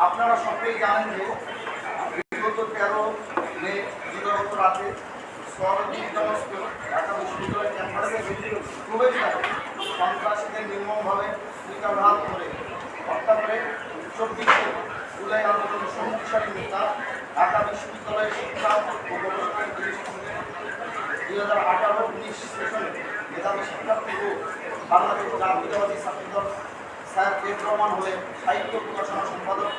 আপনারা সকলেই জানেন যে বিগত তেরো মে দিবাগত রাতে সন্ত্রাসীদের নির্মমভাবে গুলিকাঘাত করে হত্যা করে চব্বিশে জুলাই আন্দোলন শক্তিশালী নেতা ঢাকা বিশ্ববিদ্যালয়ের শিক্ষা ও গবেষণা দুই হাজার আঠারো উনিশ সেশনে মেধাবী শিক্ষার্থী ও স্যার এফ হলে সাহিত্য প্রকাশনা সম্পাদক,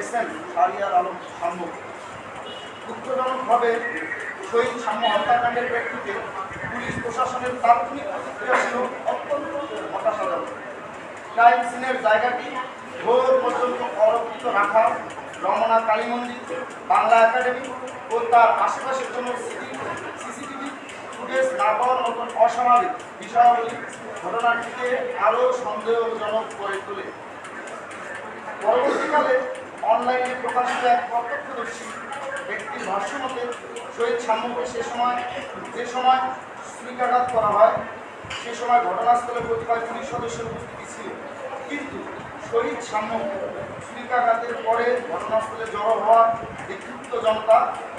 এস এম শাহরিয়ার আলম সম্মুখ দুঃখজনকভাবে শহীদ সাম্য হত্যাকাণ্ডের প্রেক্ষিতে পুলিশ প্রশাসনের তাৎক্ষণিক প্রতিক্রিয়া ছিল অত্যন্ত হতাশাজনক। ক্রাইম সিনের জায়গাটি ভোর পর্যন্ত অরক্ষিত রাখা, রমনা কালী মন্দির, বাংলা একাডেমি ও তার আশেপাশের জন্য সিসিটিভি ফুটেজ না পাওয়ার মতন অস্বাভাবিক বিষয়াবলী ঘটনাটিকে আরও সন্দেহজনক করে তোলে। পরবর্তীকালে অনলাইনে প্রকাশিত এক প্রত্যক্ষদর্শী ব্যক্তির ভাষ্য মতে, শহীদ সাম্যকে সে সময়, যে সময় শ্রীকাঘাত করা হয়, সে সময় ঘটনাস্থলে কতিপয় পুলিশ সদস্যের উপস্থিতি ছিল। কিন্তু শহীদ সাম্য ছুরিকাঘাতের পরে ঘটনাস্থলে জড়ো হওয়া বিক্ষুব্ধ জনতা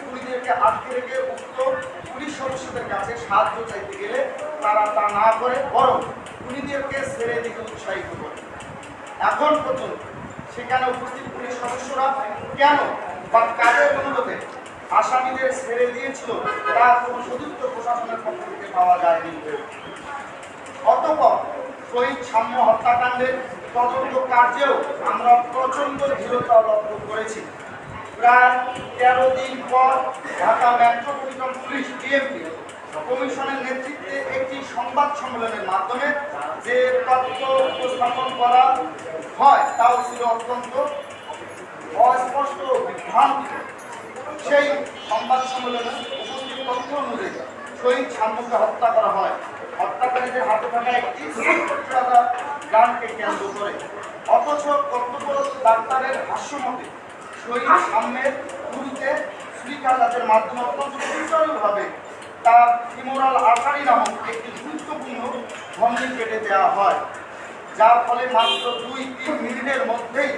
খুনিদেরকে আটকে রেখে উক্ত পুলিশ সদস্যদের কাছে সাহায্য চাইতে গেলে তারা তা না করে বরং খুনিদেরকে ছেড়ে দিতে উৎসাহিত করে। এখন পর্যন্ত সেখানে উপস্থিত পুলিশ সদস্যরা কেন বা কাদের অনুরোধে আসামিদের ছেড়ে দিয়েছিল তা কোনো সদুত্ব প্রশাসনের পক্ষ থেকে পাওয়া যায়নি। অতপর শহীদ সাম্য হত্যাকাণ্ডের তদন্ত কার্যেও আমরা প্রচণ্ড ধীরতা লক্ষ্য করেছি। প্রায় তেরো দিন পর ঢাকা মেট্রোপলিটন পুলিশ ডিএমপি কমিশনের নেতৃত্বে একটি সংবাদ সম্মেলনের মাধ্যমে যে তথ্য উপস্থাপন করা হয়, তাও ছিল অত্যন্ত অস্পষ্ট বিভ্রান্তি। সেই সংবাদ সম্মেলনে উপস্থিত তথ্য অনুযায়ী শহীদ সাম্যকে হত্যা করা হয়। হত্যাকারীদের হাতে থাকা একটি গানকে কেন্দ্র করে। অথচ কর্তব্যরত ডাক্তারের ভাষ্যমতে শহীদ সাম্যের গুরুতে শ্রীকাজাতের মাধ্যমে অত্যন্ত সুচারুভাবে তার ফিমোরাল আর্টারি নামক একটি গুরুত্বপূর্ণ ভঙ্গি কেটে দেওয়া হয়, যার ফলে মাত্র দুই তিন মিনিটের মধ্যেই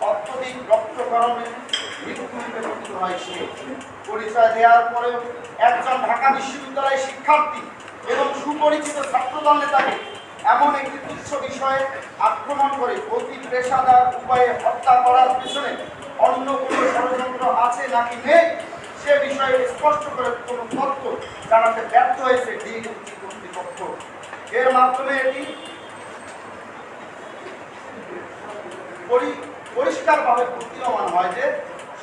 অত্যধিক রক্তকরণে মৃত্যুতে হয় সে। পরিচয় দেওয়ার পরেও একজন ঢাকা বিশ্ববিদ্যালয়ের শিক্ষার্থী এবং সুপরিচিত ছাত্রদল নেতাকে এমন একটি তুচ্ছ বিষয়ে আক্রমণ করে অতি পেশাদার উপায়ে হত্যা করার পিছনে অন্য কোনো ষড়যন্ত্র আছে নাকি? নেই সে বিষয়ে স্পষ্ট করে কোনো তথ্য জানাতে ব্যর্থ হয়েছে ডিএনপি কর্তৃপক্ষ। এর মাধ্যমে এটি পরি- পরিষ্কারভাবে প্রতীয়মান হয় যে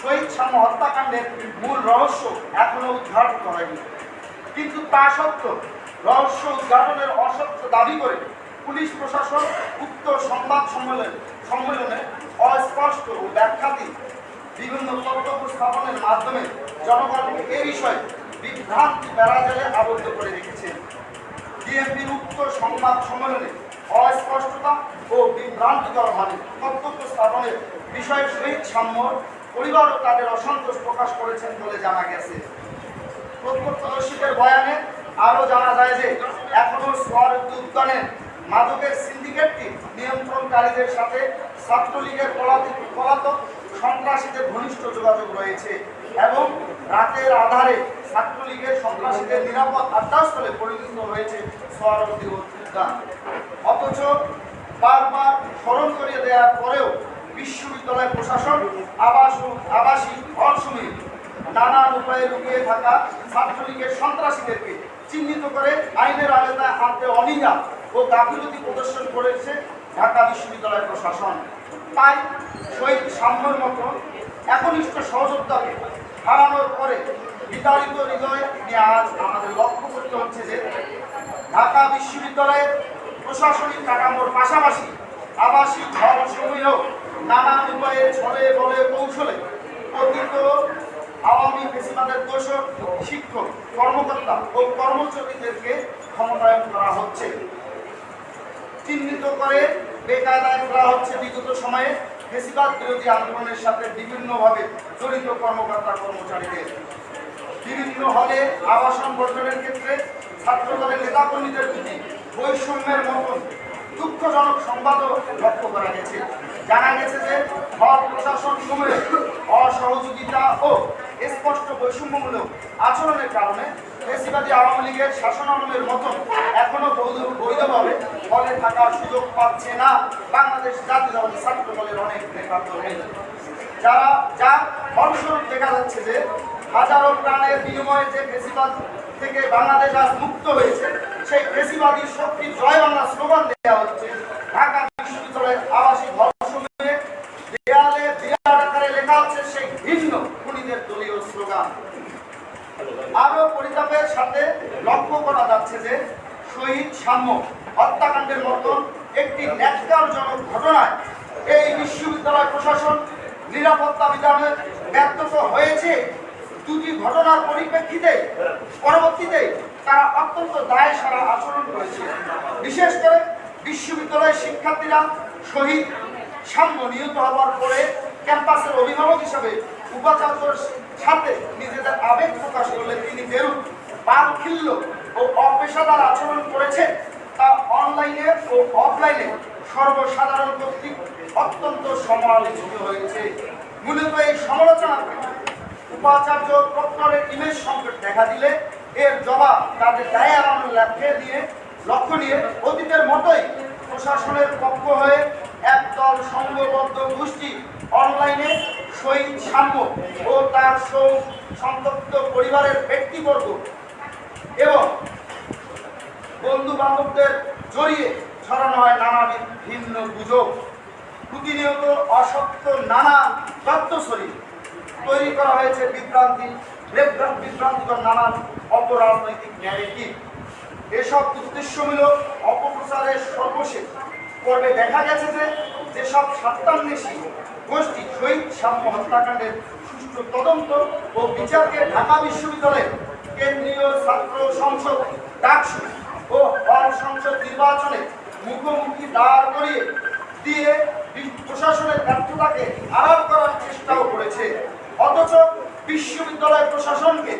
শহীদ সাম্য হত্যাকাণ্ডের মূল রহস্য এখনও উদ্ঘাটন হয়নি। কিন্তু তা সত্ত্বেও রহস্য উদ্ঘাটনের অসত্য দাবি করে পুলিশ প্রশাসন উক্ত সংবাদ সম্মেলনে সম্মেলনে অস্পষ্ট ও ব্যাখ্যাতি বিভিন্ন তথ্য উপস্থাপনের মাধ্যমে জনগণকে এ বিষয়ে বিভ্রান্তি বেড়াজালে আবদ্ধ করে রেখেছে। ডিএমপির উক্ত সংবাদ সম্মেলনে অস্পষ্টতা ও বিভ্রান্তিকরভাবে বক্তব্য স্থাপনের বিষয়ে শহীদ সাম্য পরিবারও তাদের অসন্তোষ প্রকাশ করেছেন বলে জানা গেছে। প্রত্যক্ষদর্শীদের বয়ানে আরও জানা যায় যে, এখনও সোয়ার উদ্যানের মাদকের সিন্ডিকেটটি নিয়ন্ত্রণকারীদের সাথে ছাত্রলীগের পলাতক পলাতক সন্ত্রাসীদের ঘনিষ্ঠ যোগাযোগ রয়েছে এবং রাতের আধারে ছাত্রলীগের সন্ত্রাসীদের নিরাপদ আড্ডাস্থলে পরিণত হয়েছে সোয়ারবতী উদ্যান। অথচ বারবার স্মরণ করিয়ে দেওয়ার পরেও বিশ্ববিদ্যালয় প্রশাসন আবাস আবাসিক হলসমূহে নানান উপায়ে লুকিয়ে থাকা ছাত্রলীগের সন্ত্রাসীদেরকে চিহ্নিত করে আইনের আওতায় আনতে অনীহা ও গাফিলতি প্রদর্শন করেছে ঢাকা বিশ্ববিদ্যালয় প্রশাসন, তাই শহীদ সাম্যর মতো একনিষ্ঠ সহযোদ্ধাকে হারানোর পরে বিতাড়িত হৃদয়ে নিয়ে আজ আমাদের লক্ষ্য করতে হচ্ছে যে ঢাকা বিশ্ববিদ্যালয়ের প্রশাসনিক কাঠামোর পাশাপাশি আবাসিক ভবনসমূহেও নানান উপায়ে ছলে বলে কৌশলে পতিত আওয়ামী বেশিরভাগের দোষক শিক্ষক, কর্মকর্তা ও কর্মচারীদেরকে ক্ষমতায়ন চিহ্নিত করে বেকায়দায় করা হচ্ছে বিগত সময়ে বেশিরভাগ বিরোধী আন্দোলনের সাথে বিভিন্নভাবে জড়িত কর্মকর্তা কর্মচারীদের। বিভিন্ন হলে আবাসন বর্জনের ক্ষেত্রে ছাত্রদলের নেতাকর্মীদের প্রতি বৈষম্যের মতন দুঃখজনক সংবাদও লক্ষ্য করা গেছে। জানা গেছে যে হল প্রশাসন সমূহের অসহযোগিতা ও স্পষ্ট বৈষম্যমূলক আচরণের কারণে ফেসিবাদী আওয়ামী লীগের শাসন আমলের মতন এখনও বৈধভাবে হলে থাকার সুযোগ পাচ্ছে না। বাংলাদেশ জাতীয়তাবাদী ছাত্র দলের অনেক নেতাকর্মী যারা যা ফলস্বরূপ দেখা যাচ্ছে যে হাজারো প্রাণের বিনিময়ে যে ফেসিবাদ থেকে বাংলাদেশ আজ মুক্ত হয়েছে, সেই ফেসিবাদী শক্তি জয় বাংলা স্লোগান দেওয়া হচ্ছে। ঢাকা বিশ্ববিদ্যালয়ের আবাসিক হলসমূহে দেয়ালে বিরাট আকারে লেখা হচ্ছে সেই ভিন্ন খুনিদের দলীয় স্লোগান আরও পরিতাপের সাথে লক্ষ্য করা যাচ্ছে যে শহীদ সাম্য হত্যাকাণ্ডের মতন একটি ন্যাক্কারজনক ঘটনায় এই বিশ্ববিদ্যালয় প্রশাসন নিরাপত্তা বিধানে ব্যর্থ হয়েছে। দুটি ঘটনার পরিপ্রেক্ষিতে, পরবর্তীতে তারা অত্যন্ত দায় সারা আচরণ করেছে। বিশেষ করে বিশ্ববিদ্যালয়ের শিক্ষার্থীরা শহীদ সাম্য নিহত হওয়ার পরে ক্যাম্পাসের অভিভাবক হিসাবে উপাচার্যর সাথে নিজেদের আবেগ প্রকাশ করলে তিনি যেরূপ বালখিল্য ও অপেশাদার আচরণ করেছেন তা অনলাইনে ও অফলাইনে সর্বসাধারণ কর্তৃক অত্যন্ত সমালোচিত হয়েছে। মূলত এই সমালোচনা উপাচার্য প্রক্টরের ইমেজ সংকট দেখা দিলে। এর জবাব তাদের দায় এড়ানোর লক্ষ্যে দিয়ে লক্ষ্য নিয়ে অতীতের মতোই প্রশাসনের পক্ষ হয়ে একদল সংঘবদ্ধ গোষ্ঠী অনলাইনে শহীদ সাম্য ও তার সৌ- সম্পৃক্ত পরিবারের ব্যক্তিবর্গ এবং বন্ধু বান্ধবদের জড়িয়ে ছড়ানো হয় নানাবিধ ভিন্ন গুজব। প্রতিনিয়ত অসত্য নানা তত্ত্বশরী তৈরি করা হয়েছে বিভ্রান্তি বিভ্রান্ত বিভ্রান্তিকর নানান অপরাজনৈতিক ন্যারেটিভ এসব উদ্দেশ্যমূলক অপপ্রচারের সর্বশেষ পর্বে দেখা গেছে যে যেসব সাত্তান্বেষী গোষ্ঠী, শহীদ সাম্য হত্যাকাণ্ডের সুষ্ঠু তদন্ত ও বিচারকে ঢাকা বিশ্ববিদ্যালয়ের কেন্দ্রীয় ছাত্র সংসদ ডাকসু ও হল সংসদ নির্বাচনে মুখোমুখি দাঁড় করিয়ে দিয়ে প্রশাসনের ব্যর্থতাকে আড়াল করার চেষ্টাও করেছে। অথচ বিশ্ববিদ্যালয় প্রশাসনকে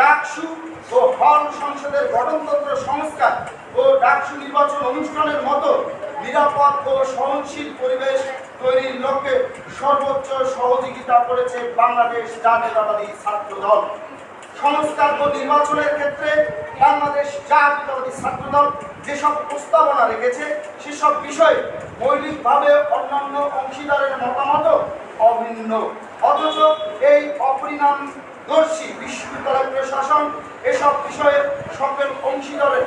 ডাকসু ও হল সংসদের গঠনতন্ত্র সংস্কার ও ডাকসু নির্বাচন অনুষ্ঠানের মতো নিরাপদ ও সহনশীল পরিবেশ তৈরির লক্ষ্যে সর্বোচ্চ সহযোগিতা করেছে বাংলাদেশ জাতীয়তাবাদী ছাত্র দল সংস্কার ও নির্বাচনের ক্ষেত্রে বাংলাদেশ জাতীয়তাবাদী ছাত্রদল যেসব প্রস্তাবনা রেখেছে, সেসব বিষয়ে মৌলিকভাবে অন্যান্য অংশীদারের মতামত অভিন্ন। অথচ এই অপরিণামদর্শী বিশ্ববিদ্যালয় প্রশাসন এসব বিষয়ে সকল অংশীদারের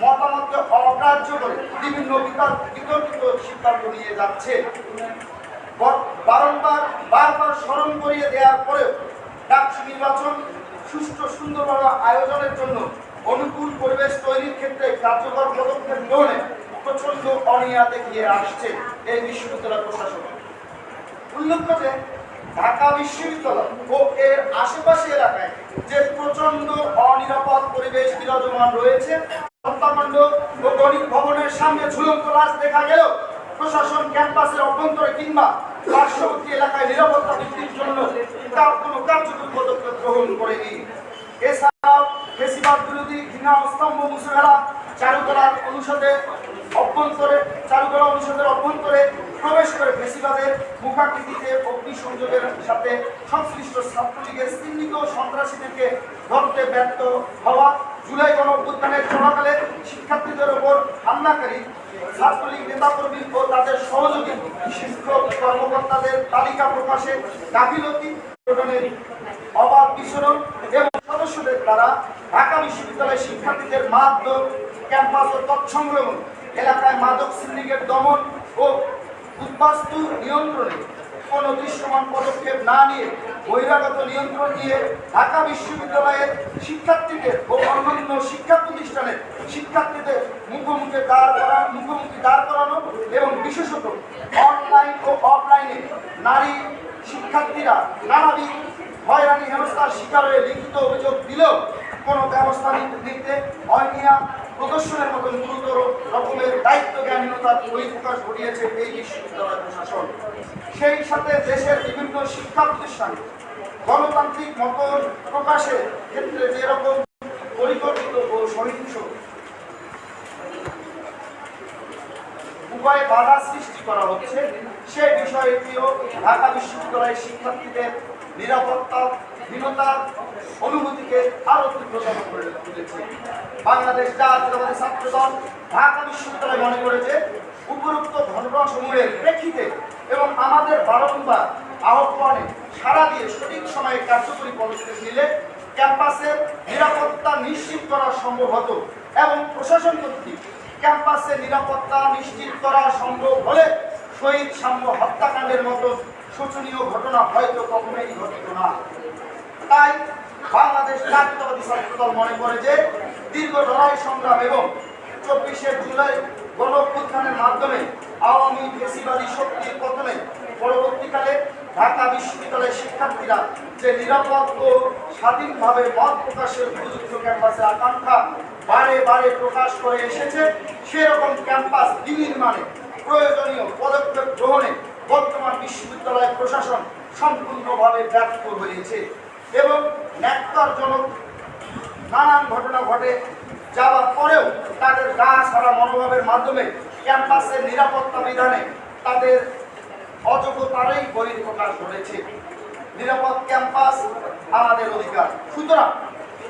মতামতকে অগ্রাহ্য করে বিভিন্ন বিতর্কিত সিদ্ধান্ত নিয়ে যাচ্ছে। বার- বারংবার বারবার স্মরণ করিয়ে দেওয়ার পরেও ডাকসু নির্বাচন সুষ্ঠু সুন্দরভাবে আয়োজনের জন্য অনুকূল পরিবেশ তৈরির ক্ষেত্রে কার্যকর পদক্ষেপ গ্রহণে প্রচণ্ড অনীহা দেখিয়ে আসছে এই বিশ্ববিদ্যালয় প্রশাসন। উল্লেখ্য যে, ঢাকা বিশ্ববিদ্যালয় ও এর আশেপাশে এলাকায় যে প্রচণ্ড অনিরাপদ পরিবেশ বিরাজমান রয়েছে হত্যাকাণ্ড ও গণিত ভবনের সামনে ঝুলন্ত লাশ দেখা গেলেও প্রশাসন ক্যাম্পাসের অভ্যন্তরে কিংবা পার্শ্ববর্তী এলাকায় নিরাপত্তা বৃদ্ধির জন্য তার কোনো কার্যকর পদক্ষেপ গ্রহণ করেনি। এছাড়াও বেশিরভাগ বিরোধী ঘৃণা স্তম্ভ মুছে ফেলা চারুকলার অনুষদে অভ্যন্তরে, চারুকলা অনুষদের অভ্যন্তরে প্রবেশ করে বেশিরভাগের মুখাকৃতিতে অগ্নিসংযোগের সাথে সংশ্লিষ্ট ছাত্রলীগের চিহ্নিত সন্ত্রাসীদেরকে ধরতে ব্যর্থ হওয়া জুলাই গণ চলাকালে শিক্ষার্থীদের ওপর হামলাকারী ছাত্রলীগ নেতাকর্মী ও তাদের সহযোগী শিক্ষক কর্মকর্তাদের তালিকা প্রকাশে গাফিলতি অবাধ বিচরণ এবং সদস্যদের দ্বারা ঢাকা বিশ্ববিদ্যালয়ের শিক্ষার্থীদের মাদক ক্যাম্পাস ও তৎসংগ্রহণ এলাকায় মাদক সিন্ডিকেট দমন ও উদ্বাস্তু নিয়ন্ত্রণে কোনো দৃশ্যমান পদক্ষেপ না নিয়ে বহিরাগত নিয়ন্ত্রণ নিয়ে ঢাকা বিশ্ববিদ্যালয়ের শিক্ষার্থীদের ও অন্যান্য শিক্ষা প্রতিষ্ঠানের শিক্ষার্থীদের মুখোমুখি দাঁড় করা, মুখোমুখি দাঁড় করানো এবং বিশেষত অনলাইন ও অফলাইনে নারী শিক্ষার্থীরা নানাবিধ হয়রানি, হেনস্থার শিকার হয়ে লিখিত অভিযোগ দিলেও কোনো ব্যবস্থা নিতে অনিয়া প্রদর্শনের মতন গুরুতর রকমের দায়িত্ব জ্ঞানহীনতার বহিঃপ্রকাশ ঘটিয়েছে এই বিশ্ববিদ্যালয় প্রশাসন। সেই সাথে দেশের বিভিন্ন শিক্ষা প্রতিষ্ঠান গণতান্ত্রিক মত প্রকাশের ক্ষেত্রে যেরকম পরিকল্পিত ও সহিংস উভয় বাধা সৃষ্টি করা হচ্ছে, সে বিষয়টিও ঢাকা বিশ্ববিদ্যালয়ের শিক্ষার্থীদের নিরাপত্তা হীনতার অনুভূতিকে আরও তীব্রতর করে তুলেছে। বাংলাদেশ জাতীয়তাবাদী ছাত্রদল ঢাকা বিশ্ববিদ্যালয় মনে করেছে, উপরোক্ত ঘটনাসমূহের প্রেক্ষিতে এবং আমাদের বারংবার আহ্বানে সারা দিয়ে সঠিক সময়ে কার্যকরী পদক্ষেপ নিলে ক্যাম্পাসের নিরাপত্তা নিশ্চিত করা সম্ভব হতো এবং প্রশাসন কর্তৃক ক্যাম্পাসের নিরাপত্তা নিশ্চিত করা সম্ভব হলে শহীদ সাম্য হত্যাকাণ্ডের মতো শোচনীয় ঘটনা হয়তো কখনোই ঘটিত না। আকাঙ্ক্ষা বারে বারে প্রকাশ করে এসেছে, সেরকম ক্যাম্পাস বিনির্মাণে প্রয়োজনীয় পদক্ষেপ গ্রহণে বর্তমান বিশ্ববিদ্যালয় প্রশাসন সম্পূর্ণভাবে ব্যর্থ হয়েছে এবং ন্যাক্কারজনক নানান ঘটনা ঘটে, যাওয়ার পরেও তাদের গা ছাড়া মনোভাবের মাধ্যমে ক্যাম্পাসের নিরাপত্তা বিধানে তাদের অযোগ্যতারই বহিঃপ্রকাশ ঘটেছে। নিরাপদ ক্যাম্পাস আমাদের অধিকার। সুতরাং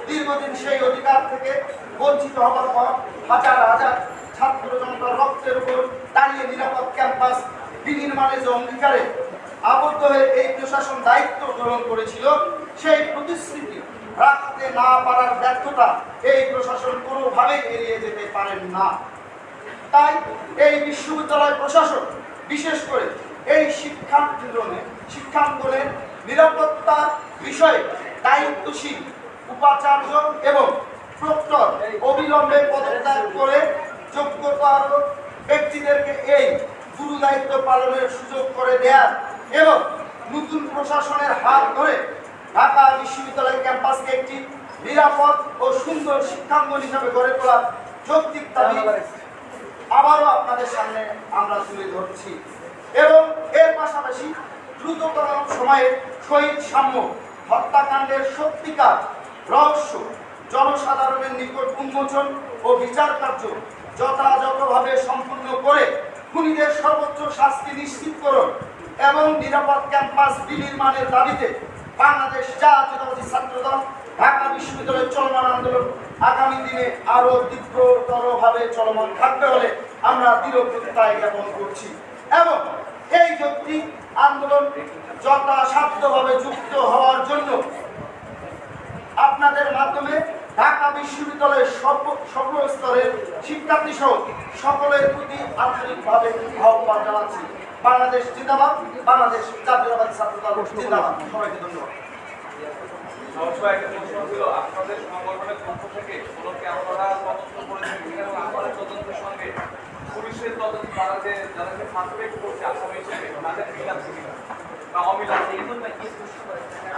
দীর্ঘদিন সেই অধিকার থেকে বঞ্চিত হওয়ার পর হাজার হাজার ছাত্র জনতার রক্তের উপর দাঁড়িয়ে নিরাপদ ক্যাম্পাস বিনির্মাণের যে অঙ্গীকারে আবদ্ধ হয়ে এই প্রশাসন দায়িত্ব গ্রহণ করেছিল সেই প্রতিশ্রুতি রাখতে না পারার ব্যর্থতা এই প্রশাসন কোনোভাবেই এড়িয়ে যেতে পারেন না। তাই এই বিশ্ববিদ্যালয় প্রশাসন, বিশেষ করে এই শিক্ষাঙ্গনে শিক্ষাঙ্গনের নিরাপত্তা বিষয়ে দায়িত্বশীল উপাচার্য এবং প্রক্টর অবিলম্বে পদত্যাগ করে যোগ্যতার ব্যক্তিদেরকে এই গুরু দায়িত্ব পালনের সুযোগ করে দেয়ার এবং নতুন প্রশাসনের হাত ধরে ঢাকা বিশ্ববিদ্যালয়ের ক্যাম্পাসকে একটি নিরাপদ ও সুন্দর শিক্ষাঙ্গন হিসাবে গড়ে তোলার যৌক্তিক দাবি আবারও আপনাদের সামনে আমরা তুলে ধরছি। এবং এর পাশাপাশি দ্রুততম সময়ে শহীদ সাম্য হত্যাকাণ্ডের সত্যিকার রহস্য, জনসাধারণের নিকট উন্মোচন ও বিচার কার্য যথাযথভাবে সম্পূর্ণ করে খুনিদের সর্বোচ্চ শাস্তি নিশ্চিতকরণ এবং নিরাপদ ক্যাম্পাস বিনির্মাণের দাবিতে বাংলাদেশ জাতীয়তাবাদী ছাত্রদল, ঢাকা বিশ্ববিদ্যালয়ের চলমান আন্দোলন আগামী দিনে আরও তীব্রতরভাবে চলমান থাকবে বলে আমরা দৃঢ় প্রত্যয় জ্ঞাপন করছি। এবং এই যৌক্তিক আন্দোলন যথাসাধ্যভাবে যুক্ত হওয়ার জন্য আপনাদের মাধ্যমে ঢাকা বিশ্ববিদ্যালয়ের সর্ব স্তরের শিক্ষার্থী সহ সকলের প্রতি আন্তরিকভাবে আহ্বান জানাচ্ছি। বাংলাদেশ জিন্দাবাদ, বাংলাদেশ জাতীয়তাবাদী ছাত্রদল জিন্দাবাদ সবাইকে ধন্যবাদ আপনাদের সংগঠনের পক্ষ থেকে কোনোকে পুলিশের?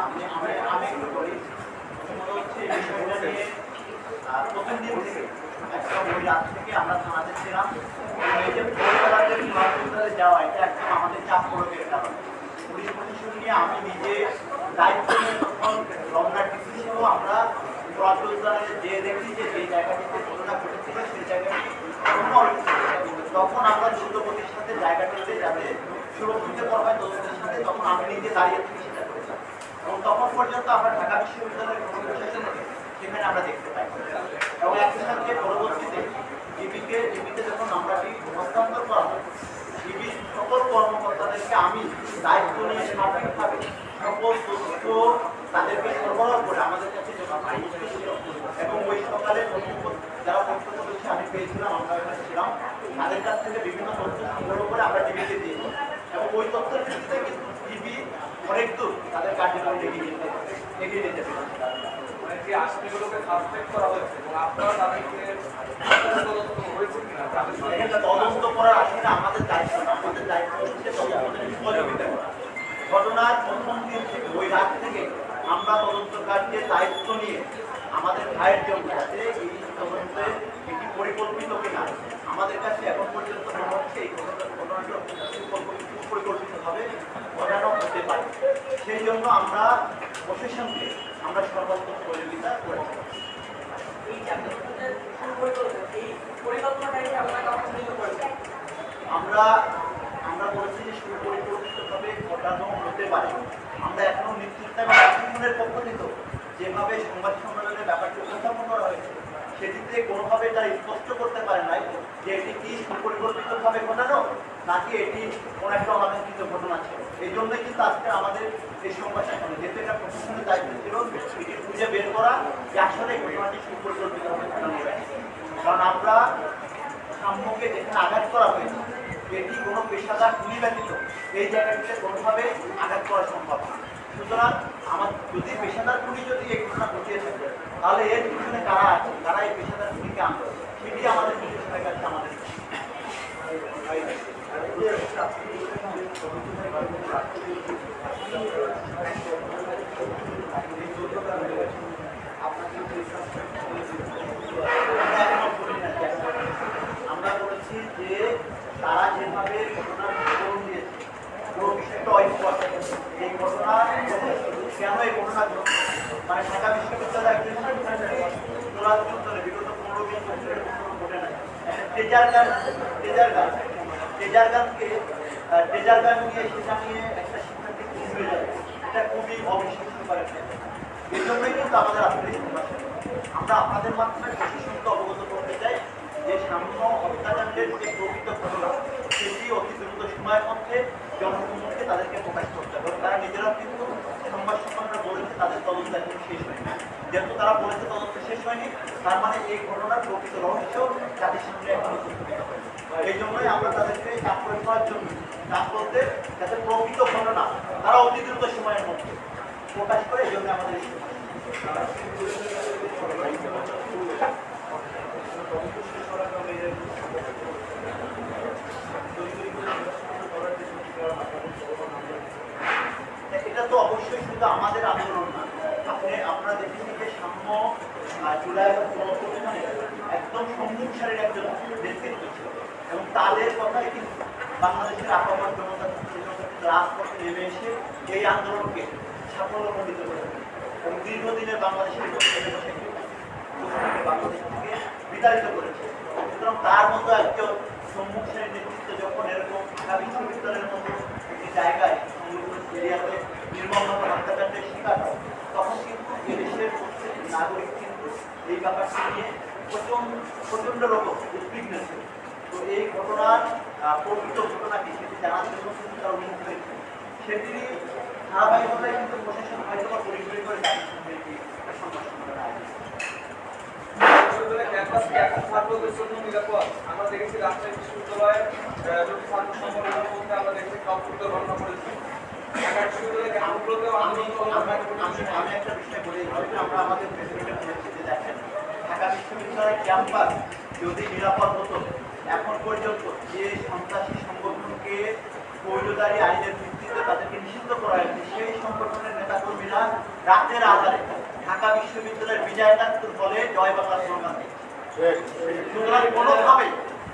আমি মনে প্রথম দিন থেকে যে যে যে যে। তখন আমরা দ্রুতগতির সাথে জায়গাটিতে যাতে সুরক্ষিত করা হয় সাথে তখন আমি নিজে দাঁড়িয়ে থেকে করেছিলাম। তখন পর্যন্ত আমরা ঢাকা বিশ্ববিদ্যালয়ের সেখানে আমরা দেখতে পাই। এবং একই সাথে পরবর্তীতে ডিবিকে ডিবিতে যখন আমরা হস্তান্তর করা হয় ডিবির সকল কর্মকর্তাদেরকে আমি দায়িত্ব নিয়ে সার্বিকভাবে সকল তথ্য তাদেরকে সরবরাহ করে আমাদের কাছে ছিল এবং ওই সকালে যারা বক্তব্য দিচ্ছে আমি পেয়েছিলাম, আমরা ওখানে ছিলাম, তাদের কাছ থেকে বিভিন্ন তথ্য সংগ্রহ করে আমরা ডিবিকে দিয়েছি এবং ওই তথ্যের ক্ষেত্রে কিন্তু ডিবি অনেক দূর তাদের কার্যক্রম এগিয়ে যেতে এগিয়ে যেতে পেরেছে। যে আসামিগুলোকে সাসপেক্ট করা হয়েছে আপনারা তাদেরকে কিনা তাদের তদন্ত করার আসলে আমাদের দায়িত্ব আমাদের দায়িত্ব হচ্ছে তদন্তের সহযোগিতা করা ঘটনার প্রথম দিন থেকে, ওই রাত থেকে আমরা তদন্ত কার্যের দায়িত্ব নিয়ে আমাদের ভাইয়ের জন্য যাতে এই তদন্তে এটি পরিকল্পিত কিনা, আমাদের কাছে এখন পর্যন্ত মনে হচ্ছে এই ঘটনা- সুপরিকল্পিতভাবে ঘটানো হতে পারে সেই জন্য আমরা প্রশাসনকে আমরা সর্বাত্মক সহযোগিতা করেছেন আমরা আমরা বলেছি যে সুপরিকল্পিতভাবে ঘটানো হতে পারে। আমরা এখনও নিশ্চিত এবং পক্ষ থেকে যেভাবে সংবাদ সম্মেলনে ব্যাপারটি উপস্থাপন করা হয়েছে সেটিতে কোনোভাবে তারা স্পষ্ট করতে পারে নাই যে এটি কি সুপরিকল্পিতভাবে ঘটানো নাকি এটি কোনো একটা অনাকাঙ্ক্ষিত ঘটনা ছিল। এই জন্যই কিন্তু আজকে আমাদের এই সংবাদ সম্মেলন যেহেতু এটা প্রশাসনের দায়িত্ব ছিল, এটি খুঁজে বের করা যে আসলে ঘটনাটি সুপরিকল্পিতভাবে ঘটানো হয়েছে কারণ আমরা সাম্যকে যেখানে আঘাত করা হয়েছে, এটি কোনো পেশাদার খুনি ব্যতীত এই জায়গাটিতে কোনোভাবে আঘাত করা সম্ভব না সুতরাং আমার যদি পেশাদার খুনি যদি এই ঘটনা ঘটিয়ে থাকে তাহলে এর পিছনে কারা আছে? কারা এই পেশাদার ভূমিকা আনলো সেটি আমাদের প্রশাসনের কাছে আমাদের আমরা এখনও বলি না যে আমরা বলেছি যে তারা যেভাবে ঘটনার বিবরণ দিয়েছে পুরো বিষয়টা অস্পষ্ট এই ঘটনা কেন এই ঘটনা ঘটছে? মানে ঢাকা বিশ্ববিদ্যালয় একজন তোলার চত্বরে বিগত পনেরো বিশ বছরের ঘটনা ঘটে নাই ট্রেজার গান টেজার গান টেজার গানকে টেজার গান নিয়ে সেটা নিয়ে একটা শিক্ষার্থী খুন হয়ে যাবে এটা খুবই অবিশ্বাস্যকর করে। এই জন্যই কিন্তু আমাদের আসলে আমরা আপনাদের মাধ্যমে প্রশাসনকে অবগত করতে চাই যে সাম্য হত্যাকাণ্ডের যে প্রকৃত ঘটনা, সেটি অতি দ্রুত সময়ের মধ্যে জনসম্মুখে তাদেরকে প্রকাশ করতে হবে। তারা নিজেরাও কিন্তু সংবাদ সম্মেলনে বলেছে তাদের তদন্ত এখনও শেষ হয়নি। যেহেতু তারা বলেছে তদন্ত শেষ হয়নি, তার মানে এই ঘটনার প্রকৃত রহস্য জাতির সামনে এখনও এই জন্যই আমরা তাদেরকে চাপ প্রয়োগ করার জন্য চাপ বলতে যাতে প্রকৃত ঘটনা তারা অতি দ্রুত সময়ের মধ্যে প্রকাশ করে, এই জন্য আমাদের এই সমস্যা। এটা তো শুধু আমাদের আন্দোলন না। আপনি, আপনারা দেখেছেন যে সাম্য জুলাই একদম সম্মুখ সারির একজন নেতৃত্ব ছিল। এবং তাদের কথাই কিন্তু বাংলাদেশের আপামর জনতা রাজপথে নেমে এসে এই আন্দোলনকে সাফল্যমণ্ডিত করেছে এবং দীর্ঘদিনের বাংলাদেশের বাংলাদেশ থেকে বিতাড়িত করেছে। সুতরাং তার মতো একজন সম্মুখ শ্রেণির নেতৃত্ব যখন এরকম ঢাকা বিশ্ববিদ্যালয়ের মতো একটি জায়গায় সংরক্ষিত এরিয়াতে আমরা দেখেছি রাজশাহী বিশ্ববিদ্যালয়ের ছাত্র সংগঠনের মধ্যে আমরা দেখেছি কম্পিউটার ঘটনা করেছি যদি নিরাপদ হতো এখন পর্যন্ত যে সন্ত্রাসী সংগঠনকে আইনের ভিত্তিতে তাদেরকে নিষিদ্ধ করা হয়েছে সেই সংগঠনের নেতাকর্মীরা রাতের আধারে ঢাকা বিশ্ববিদ্যালয়ের বিজয় বলে জয় বাংলা স্লোগান সুতরাং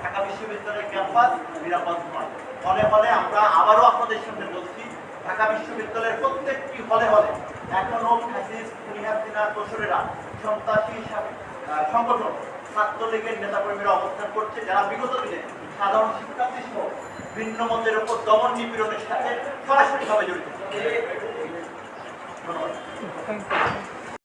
ঢাকা বিশ্ববিদ্যালয়ের ক্যাম্পাস নিরাপদ নয় ফলে ফলে আমরা আবারও আপনাদের সামনে বলছি ঢাকা বিশ্ববিদ্যালয়ের প্রত্যেকটি হলে হলে এখনও ফ্যাসিস্ট কুনিহাসিনা দোসরেরা সন্ত্রাসী সংগঠন, ছাত্রলীগের নেতাকর্মীরা অবস্থান করছে। যারা বিগত দিনে সাধারণ শিক্ষার্থী সহ ভিন্ন মতের উপর দমন নিপীড়নের সাথে সরাসরিভাবে জড়িত। ধন্যবাদ।